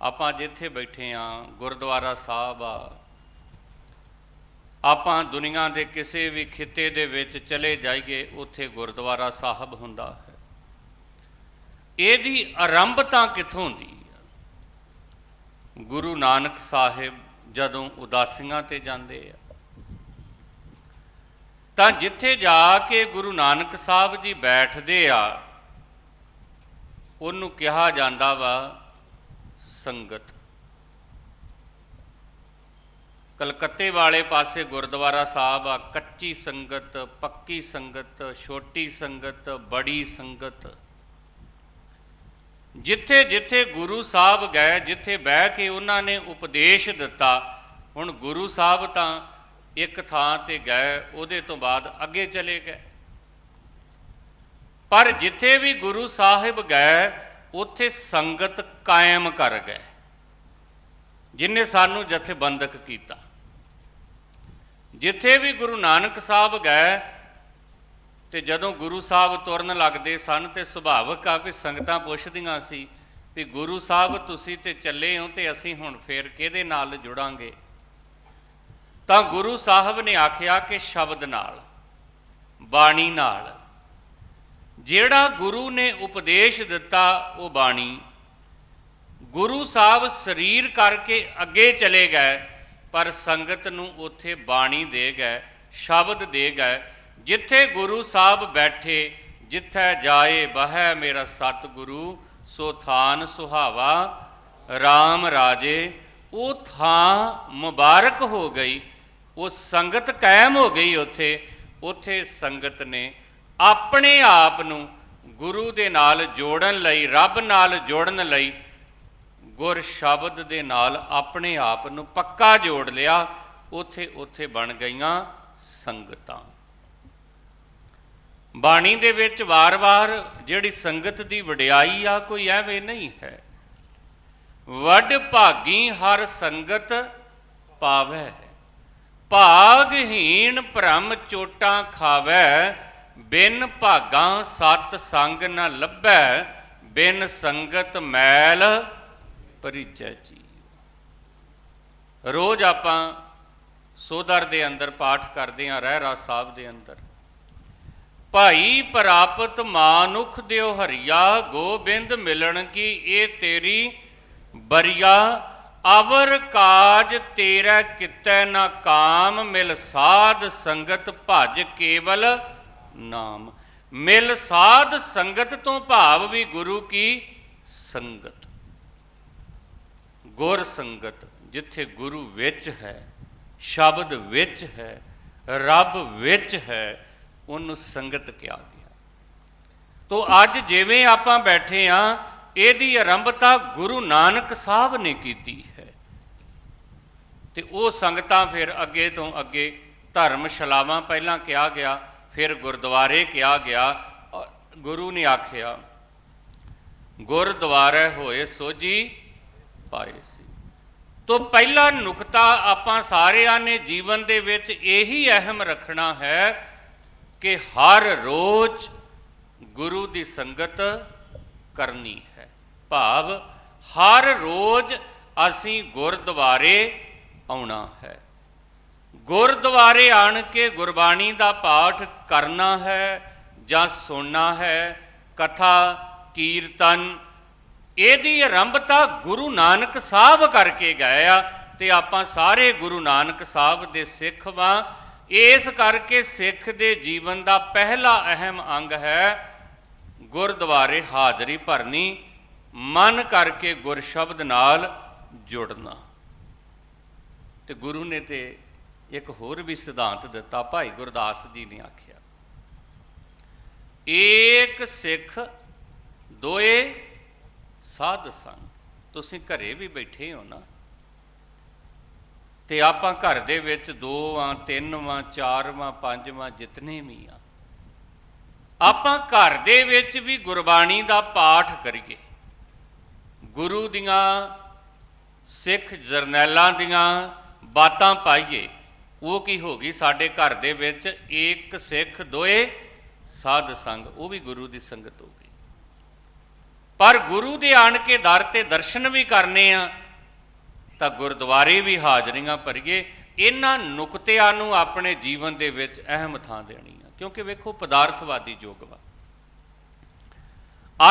ਆਪਾਂ ਜਿੱਥੇ ਬੈਠੇ ਆ, ਗੁਰਦੁਆਰਾ ਸਾਹਿਬ ਆ, ਆਪਾਂ ਦੁਨੀਆ ਦੇ ਕਿਸੇ ਵੀ ਖਿੱਤੇ ਦੇ ਵਿੱਚ ਚਲੇ ਜਾਈਏ, ਉੱਥੇ ਗੁਰਦੁਆਰਾ ਸਾਹਿਬ ਹੁੰਦਾ ਹੈ। ਇਹਦੀ ਆਰੰਭਤਾ ਕਿੱਥੋਂ ਦੀ ਆ? ਗੁਰੂ ਨਾਨਕ ਸਾਹਿਬ ਜਦੋਂ ਉਦਾਸੀਆਂ ਤੇ ਜਾਂਦੇ ਆ, ਤਾਂ ਜਿੱਥੇ ਜਾ ਕੇ ਗੁਰੂ ਨਾਨਕ ਸਾਹਿਬ ਜੀ ਬੈਠਦੇ ਆ, ਉਹਨੂੰ ਕਿਹਾ ਜਾਂਦਾ ਵਾ ਸੰਗਤ। ਕਲਕੱਤੇ ਵਾਲੇ ਪਾਸੇ ਗੁਰਦੁਆਰਾ ਸਾਹਿਬ ਆ, ਕੱਚੀ ਸੰਗਤ, ਪੱਕੀ ਸੰਗਤ, ਛੋਟੀ ਸੰਗਤ, ਬੜੀ ਸੰਗਤ। ਜਿੱਥੇ ਜਿੱਥੇ ਗੁਰੂ ਸਾਹਿਬ ਗਏ, ਜਿੱਥੇ ਬਹਿ ਕੇ ਉਹਨਾਂ ਨੇ ਉਪਦੇਸ਼ ਦਿੱਤਾ, ਹੁਣ ਗੁਰੂ ਸਾਹਿਬ ਤਾਂ ਇੱਕ ਥਾਂ ਤੇ ਗਏ, ਉਹਦੇ ਤੋਂ ਬਾਅਦ ਅੱਗੇ ਚਲੇ ਗਏ। ਪਰ ਜਿੱਥੇ ਵੀ ਗੁਰੂ ਸਾਹਿਬ ਗਏ ਉੱਥੇ ਸੰਗਤ ਕਾਇਮ ਕਰ ਗਏ, ਜਿਨੇ ਸਾਨੂੰ ਜਥੇਬੰਦਕ ਕੀਤਾ। ਜਿੱਥੇ ਵੀ ਗੁਰੂ ਨਾਨਕ ਸਾਹਿਬ ਗਏ, ਤੇ ਜਦੋਂ ਗੁਰੂ ਸਾਹਿਬ ਤੁਰਨ ਲੱਗਦੇ ਸਨ, ਤੇ ਸੁਭਾਵਕ ਆ ਵੀ ਸੰਗਤਾਂ ਪੁੱਛਦੀਆਂ ਸੀ ਵੀ ਗੁਰੂ ਸਾਹਿਬ, ਤੁਸੀਂ ਤੇ ਚੱਲੇ ਹੋ ਤੇ ਅਸੀਂ ਹੁਣ ਫੇਰ ਕਿਹਦੇ ਨਾਲ ਜੁੜਾਂਗੇ? ਤਾਂ ਗੁਰੂ ਸਾਹਿਬ ਨੇ ਆਖਿਆ ਕਿ ਸ਼ਬਦ ਨਾਲ, ਬਾਣੀ ਨਾਲ। ਜਿਹੜਾ ਗੁਰੂ ਨੇ ਉਪਦੇਸ਼ ਦਿੱਤਾ ਉਹ ਬਾਣੀ। ਗੁਰੂ ਸਾਹਿਬ ਸਰੀਰ ਕਰਕੇ ਅੱਗੇ ਚਲੇ ਗਏ, ਪਰ ਸੰਗਤ ਨੂੰ ਉੱਥੇ ਬਾਣੀ ਦੇ ਗਏ, ਸ਼ਬਦ ਦੇ ਗਏ। ਜਿੱਥੇ ਗੁਰੂ ਸਾਹਿਬ ਬੈਠੇ, ਜਿੱਥੇ ਜਾਏ ਬਹਿ ਮੇਰਾ ਸਤਿਗੁਰੂ, ਸੋ ਥਾਨ ਸੁਹਾਵਾ RAM ਰਾਜੇ। ਉਹ ਥਾਂ ਮੁਬਾਰਕ ਹੋ ਗਈ, ਉਹ ਸੰਗਤ ਕਾਇਮ ਹੋ ਗਈ ਉੱਥੇ ਉੱਥੇ ਸੰਗਤ ਨੇ ਆਪਣੇ ਆਪ ਨੂੰ ਗੁਰੂ ਦੇ ਨਾਲ ਜੋੜਨ ਲਈ, ਰੱਬ ਨਾਲ ਜੋੜਨ ਲਈ ਗੁਰ ਸ਼ਬਦ ਦੇ ਨਾਲ ਆਪਣੇ ਆਪ ਨੂੰ ਪੱਕਾ ਜੋੜ ਲਿਆ, ਉਥੇ ਉਥੇ ਬਣ ਗਈਆਂ ਸੰਗਤਾਂ। ਬਾਣੀ ਦੇ ਵਿੱਚ ਵਾਰ-ਵਾਰ ਜਿਹੜੀ ਸੰਗਤ ਦੀ ਵਡਿਆਈ ਆ, ਕੋਈ ਐਵੇਂ ਨਹੀਂ ਹੈ। ਵੱਡ ਭਾਗੀ ਹਰ ਸੰਗਤ ਪਾਵੈ। ਭਾਗਹੀਣ ਭ੍ਰਮ ਚੋਟਾਂ ਖਾਵੈ। ਬਿਨ ਭਾਗਾਂ ਸਤ ਸੰਗ ਨਾ ਲੱਭੈ, ਬਿਨ ਸੰਗਤ ਮੈਲ ਪਰਿਚੈ ਜੀ ਰੋਜ਼ ਆਪਾਂ ਸੋਦਰ ਦੇ ਅੰਦਰ ਪਾਠ ਕਰਦੇ ਆਂ ਰਹਿਰਾ ਸਾਹਿਬ ਦੇ ਅੰਦਰ। ਭਾਈ ਪ੍ਰਾਪਤ ਮਾਨੁਖ ਦਿਓ ਹਰੀਆ, ਗੋਬਿੰਦ ਮਿਲਣ ਕੀ ਇਹ ਤੇਰੀ ਬਰੀਆ? ਅਵਰ ਕਾਜ ਤੇਰਾ ਕਿਤੈ ਨਾ ਕਾਮ, ਮਿਲ ਸਾਧ ਸੰਗਤ ਭਜ ਕੇਵਲ ਨਾਮ। ਮਿਲ ਸਾਧ ਸੰਗਤ ਤੋਂ ਭਾਵ ਵੀ ਗੁਰੂ ਕੀ ਸੰਗਤ। ਗੁਰ ਸੰਗਤ ਜਿੱਥੇ ਗੁਰੂ ਵਿੱਚ ਹੈ, ਸ਼ਬਦ ਵਿੱਚ ਹੈ, ਰੱਬ ਵਿੱਚ ਹੈ, ਉਹਨੂੰ ਸੰਗਤ ਕਿਹਾ ਗਿਆ। ਤੋਂ ਅੱਜ ਜਿਵੇਂ ਆਪਾਂ ਬੈਠੇ ਆ, ਇਹਦੀ ਆਰੰਭਤਾ ਗੁਰੂ ਨਾਨਕ ਸਾਹਿਬ ਨੇ ਕੀਤੀ ਹੈ। ਤੇ ਉਹ ਸੰਗਤਾਂ ਫਿਰ ਅੱਗੇ ਤੋਂ ਅੱਗੇ ਧਰਮਸ਼ਾਲਾਵਾਂ ਪਹਿਲਾਂ ਕਿਹਾ ਗਿਆ ਫਿਰ ਗੁਰਦੁਆਰੇ ਕਿਹਾ ਗਿਆ ਗੁਰੂ ਨੇ ਆਖਿਆ, ਗੁਰਦੁਆਰੇ ਹੋਏ ਸੋਜੀ ਪਾਏ ਸੀ। ਤੋਂ ਪਹਿਲਾ ਨੁਕਤਾ ਆਪਾਂ ਸਾਰਿਆਂ ਨੇ ਜੀਵਨ ਦੇ ਵਿੱਚ ਇਹੀ ਅਹਿਮ ਰੱਖਣਾ ਹੈ ਕਿ ਹਰ ਰੋਜ਼ ਗੁਰੂ ਦੀ ਸੰਗਤ ਕਰਨੀ ਹੈ। ਭਾਵ ਹਰ ਰੋਜ਼ ਅਸੀਂ ਗੁਰਦੁਆਰੇ ਆਉਣਾ ਹੈ। ਗੁਰਦੁਆਰੇ ਆਣ ਕੇ ਗੁਰਬਾਣੀ ਦਾ ਪਾਠ ਕਰਨਾ ਹੈ ਜਾਂ ਸੁਣਨਾ ਹੈ, ਕਥਾ, ਕੀਰਤਨ, ਇਹਦੀ ਆਰੰਭਤਾ ਗੁਰੂ ਨਾਨਕ ਸਾਹਿਬ ਕਰਕੇ ਗਏ ਆ ਤੇ ਆਪਾਂ ਸਾਰੇ ਗੁਰੂ ਨਾਨਕ ਸਾਹਿਬ ਦੇ ਸਿੱਖ ਵਾਂ। ਇਸ ਕਰਕੇ ਸਿੱਖ ਦੇ ਜੀਵਨ ਦਾ ਪਹਿਲਾ ਅਹਿਮ ਅੰਗ ਹੈ ਗੁਰਦੁਆਰੇ ਹਾਜ਼ਰੀ ਭਰਨੀ, ਮਨ ਕਰਕੇ ਗੁਰ ਸ਼ਬਦ ਨਾਲ ਜੁੜਨਾ। ਤੇ ਗੁਰੂ ਨੇ ਤੇ ਇੱਕ ਹੋਰ ਵੀ ਸਿਧਾਂਤ ਦਿੱਤਾ, ਭਾਈ ਗੁਰਦਾਸ ਜੀ ਨੇ ਆਖਿਆ, ਏਕ ਸਿੱਖ ਦੋਏ ਸਾਧ ਸੰਗ। ਤੁਸੀਂ ਘਰੇ ਵੀ ਬੈਠੇ ਹੋ ਨਾ, ਤੇ ਆਪਾਂ ਘਰ ਦੇ ਵਿੱਚ ਦੋ ਵਾਂ ਤਿੰਨ ਵਾਂ ਚਾਰ ਵਾਂ ਪੰਜ ਵਾਂ ਜਿਤਨੇ ਵੀ ਆ, ਆਪਾਂ ਘਰ ਦੇ ਵਿੱਚ ਵੀ ਗੁਰਬਾਣੀ ਦਾ ਪਾਠ ਕਰੀਏ। ਗੁਰੂ ਦੀਆਂ ਸਿੱਖ ਜਰਨੈਲਾਂ ਦੀਆਂ ਬਾਤਾਂ ਪਾਈਏ। ਉਹ ਕੀ ਹੋ ਗਈ? ਸਾਡੇ ਘਰ ਦੇ ਵਿੱਚ ਇੱਕ ਸਿੱਖ ਦੋਏ ਸਾਧ ਸੰਗ, ਉਹ ਵੀ ਗੁਰੂ ਦੀ ਸੰਗਤ ਹੋ ਗਈ। ਪਰ ਗੁਰੂ ਦੇ ਆਣ ਕੇ ਦਰ ਤੇ ਦਰਸ਼ਨ ਵੀ ਕਰਨੇ ਆ, ਤਾਂ ਗੁਰਦੁਆਰੇ ਵੀ ਹਾਜ਼ਰੀਆਂ ਭਰੀਏ। ਇਹਨਾਂ ਨੁਕਤਿਆਂ ਨੂੰ ਆਪਣੇ ਜੀਵਨ ਦੇ ਵਿੱਚ ਅਹਿਮ ਥਾਂ ਦੇਣੀ ਆ। ਕਿਉਂਕਿ ਵੇਖੋ, ਪਦਾਰਥਵਾਦੀ ਯੁੱਗ ਵਾ।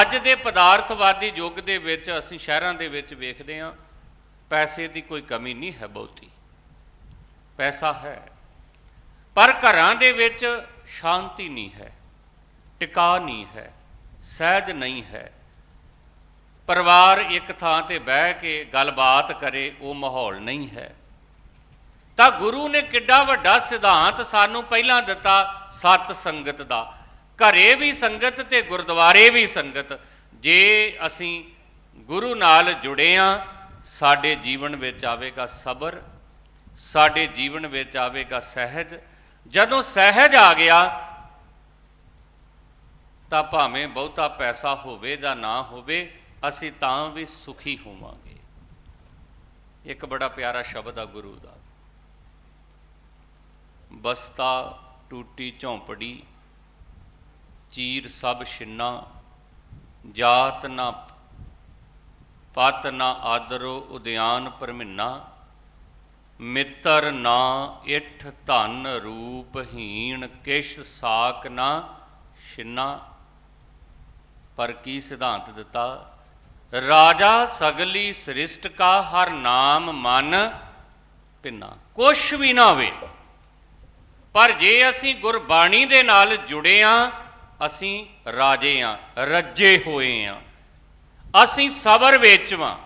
ਅੱਜ ਦੇ ਪਦਾਰਥਵਾਦੀ ਯੁੱਗ ਦੇ ਵਿੱਚ ਅਸੀਂ ਸ਼ਹਿਰਾਂ ਦੇ ਵਿੱਚ ਵੇਖਦੇ ਹਾਂ ਪੈਸੇ ਦੀ ਕੋਈ ਕਮੀ ਨਹੀਂ ਹੈ ਬਹੁਤੀ। ਪੈਸਾ ਹੈ। ਪਰ ਘਰਾਂ ਦੇ ਵਿੱਚ ਸ਼ਾਂਤੀ ਨਹੀਂ ਹੈ, ਟਿਕਾ ਨਹੀਂ ਹੈ, ਸਹਿਜ ਨਹੀਂ ਹੈ। ਪਰਿਵਾਰ ਇੱਕ ਥਾਂ ਤੇ ਬਹਿ ਕੇ ਗੱਲਬਾਤ ਕਰੇ, ਉਹ ਮਾਹੌਲ ਨਹੀਂ ਹੈ। ਤਾਂ ਗੁਰੂ ਨੇ ਕਿੱਡਾ ਵੱਡਾ ਸਿਧਾਂਤ ਸਾਨੂੰ ਪਹਿਲਾਂ ਦਿੱਤਾ ਸਤ ਸੰਗਤ ਦਾ। ਘਰੇ ਵੀ ਸੰਗਤ ਤੇ ਗੁਰਦੁਆਰੇ ਵੀ ਸੰਗਤ। ਜੇ ਅਸੀਂ ਗੁਰੂ ਨਾਲ ਜੁੜੇ ਆ, ਸਾਡੇ ਜੀਵਨ ਵਿੱਚ ਆਵੇਗਾ ਸਬਰ ਸਾਡੇ ਜੀਵਨ ਵਿੱਚ ਆਵੇਗਾ ਸਹਿਜ। ਜਦੋਂ ਸਹਿਜ ਆ ਗਿਆ, ਤਾਂ ਭਾਵੇਂ ਬਹੁਤਾ ਪੈਸਾ ਹੋਵੇ ਜਾਂ ਨਾ ਹੋਵੇ, ਅਸੀਂ ਤਾਂ ਵੀ ਸੁਖੀ ਹੋਵਾਂਗੇ। ਇੱਕ ਬੜਾ ਪਿਆਰਾ ਸ਼ਬਦ ਆ ਗੁਰੂ ਦਾ। ਬਸਤਾ, ਟੂਟੀ, ਝੌਂਪੜੀ, ਚੀਰ ਸਭ ਛਿੰਨਾ, ਜਾਤ ਨਾ ਪਤ ਨਾ ਆਦਰੋ ਉਦਿਆਨ ਪਰਮਿੰਨਾ। ਮਿੱਤਰ ਨਾ ਇਠ ਧਨ ਰੂਪ ਹੀਣ ਕਿਛ ਸਾਕ ਨਾ ਛਿੰਨਾ। ਪਰ ਕੀ ਸਿਧਾਂਤ ਦਿੱਤਾ? ਰਾਜਾ ਸਗਲੀ ਸ੍ਰਿਸ਼ਟ ਕਾ ਹਰ ਨਾਮ ਮਨ ਪਿੰਨਾ ਕੁਛ ਵੀ ਨਾ ਹੋਵੇ। ਪਰ ਜੇ ਅਸੀਂ ਗੁਰਬਾਣੀ ਦੇ ਨਾਲ ਜੁੜੇ ਆ, ਅਸੀਂ ਰਾਜੇ ਆ, ਰੱਜੇ ਹੋਏ ਆ। ਅਸੀਂ ਸਬਰ ਵਿੱਚ ਵਾਂ,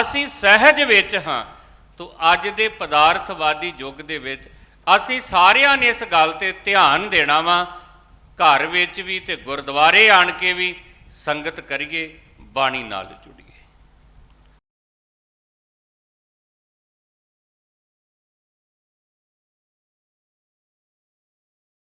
ਅਸੀਂ ਸਹਿਜ ਵਿੱਚ ਹਾਂ। ਤੋ ਅੱਜ ਦੇ ਪਦਾਰਥਵਾਦੀ ਯੁੱਗ ਦੇ ਵਿੱਚ ਅਸੀਂ ਸਾਰਿਆਂ ਨੇ ਇਸ ਗੱਲ ਤੇ ਧਿਆਨ ਦੇਣਾ ਵਾ, ਘਰ ਵਿੱਚ ਵੀ ਤੇ ਗੁਰਦੁਆਰੇ ਆਣ ਕੇ ਵੀ ਸੰਗਤ ਕਰੀਏ, ਬਾਣੀ ਨਾਲ ਜੁੜੀਏ।